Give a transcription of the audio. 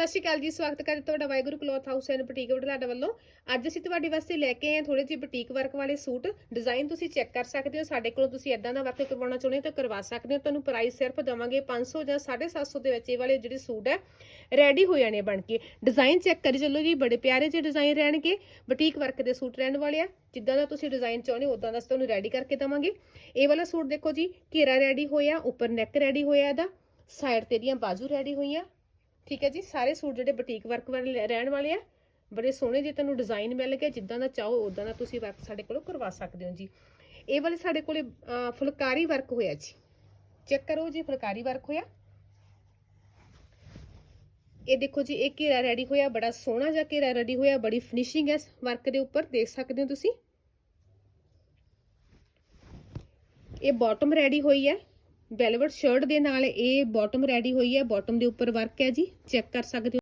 ਸਤਿ ਸ਼੍ਰੀ ਅਕਾਲ ਜੀ, ਸਵਾਗਤ ਕਰਦੇ ਤੁਹਾਡਾ Waheguru cloth house and boutique Batlada ਵੱਲੋਂ। ਅੱਜ ਅਸੀਂ ਤੁਹਾਡੇ ਵਾਸਤੇ ਲੈ ਕੇ ਆਏ ਹਾਂ ਥੋੜੇ ਜਿਹੇ ਬੁਟੀਕ ਵਰਕ ਵਾਲੇ ਸੂਟ। ਡਿਜ਼ਾਈਨ ਤੁਸੀਂ ਚੈੱਕ ਕਰ ਸਕਦੇ ਹੋ, ਸਾਡੇ ਕੋਲੋਂ ਤੁਸੀਂ ਇਦਾਂ ਦਾ ਵਰਕ ਕਰਵਾਉਣਾ ਚਾਹੁੰਦੇ ਹੋ ਤਾਂ ਕਰਵਾ ਸਕਦੇ ਹੋ। ਤੁਹਾਨੂੰ ਪ੍ਰਾਈਸ ਸਿਰਫ ਦਵਾਂਗੇ 500 ਜਾਂ 750 ਦੇ ਵਿੱਚ ਇਹ ਵਾਲੇ ਜਿਹੜੇ ਸੂਟ ਹੈ ਰੈਡੀ ਹੋ ਜਾਣੇ ਬਣ ਕੇ। ਡਿਜ਼ਾਈਨ ਚੈੱਕ ਕਰੀ ਚੱਲੋ ਜੀ, ਬੜੇ ਪਿਆਰੇ ਜਿਹੇ ਡਿਜ਼ਾਈਨ ਰਹਿਣਗੇ। ਬੁਟੀਕ ਵਰਕ ਦੇ ਸੂਟ ਰਹਿਣ ਵਾਲੇ ਆ, ਜਿੱਦਾਂ ਦਾ ਤੁਸੀਂ ਡਿਜ਼ਾਈਨ ਚਾਹੁੰਦੇ ਹੋ ਉਦਾਂ ਦਾ ਅਸੀਂ ਤੁਹਾਨੂੰ ਰੈਡੀ ਕਰਕੇ ਦਵਾਂਗੇ। ਇਹ ਵਾਲਾ ਸੂਟ ਦੇਖੋ ਜੀ, ਘੇਰਾ ਰੈਡੀ ਹੋਇਆ, ਉੱਪਰ ਨੈਕ ਰੈਡੀ ਹੋਇਆ ਇਹਦਾ। ਸਾਈਡ ਤੇ ਦੀਆਂ ਬਾਜ਼ੂ ਰੈਡੀ ਹੋਈਆਂ। ਠੀਕ ਹੈ ਜੀ, ਸਾਰੇ ਸੂਟ ਜਿਹੜੇ ਬੁਟੀਕ ਵਰਕ ਵਾਲੇ ਲੈ- ਰਹਿਣ ਵਾਲੇ ਆ, ਬੜੇ ਸੋਹਣੇ ਜੇ ਤੁਹਾਨੂੰ ਡਿਜ਼ਾਈਨ ਮਿਲ ਗਿਆ ਜਿੱਦਾਂ ਦਾ ਚਾਹੋ ਉਦਾਂ ਦਾ ਤੁਸੀਂ ਵਰਕ ਸਾਡੇ ਕੋਲੋਂ ਕਰਵਾ ਸਕਦੇ ਹੋ ਜੀ। ਇਹ ਵਾਲੇ ਸਾਡੇ ਕੋਲੇ ਫੁਲਕਾਰੀ ਵਰਕ ਹੋਇਆ ਜੀ। ਚੈੱਕ ਕਰੋ ਜੀ, ਫੁਲਕਾਰੀ ਵਰਕ ਹੋਇਆ। ਇਹ ਦੇਖੋ ਜੀ, ਇਹ ਘੇਰਾ ਰੈਡੀ ਹੋਇਆ, ਬੜਾ ਸੋਹਣਾ ਜਿਹਾ ਘੇਰਾ ਰੈਡੀ ਹੋਇਆ, ਬੜੀ ਫਿਨਿਸ਼ਿੰਗ ਹੈ ਵਰਕ ਦੇ ਉੱਪਰ, ਦੇਖ ਸਕਦੇ ਹੋ ਤੁਸੀਂ। ਇਹ ਬਾਟਮ ਰੈਡੀ ਹੋਈ ਹੈ। ਵੈਲਵਟ ਸ਼ਰਟ ਦੇ ਨਾਲ ਇਹ ਬਾਟਮ ਰੈਡੀ ਹੋਈ ਹੈ। ਬਾਟਮ ਦੇ ਉੱਪਰ ਵਰਕ ਹੈ ਜੀ। ਚੈੱਕ ਕਰ ਸਕਦੇ ਹੋ।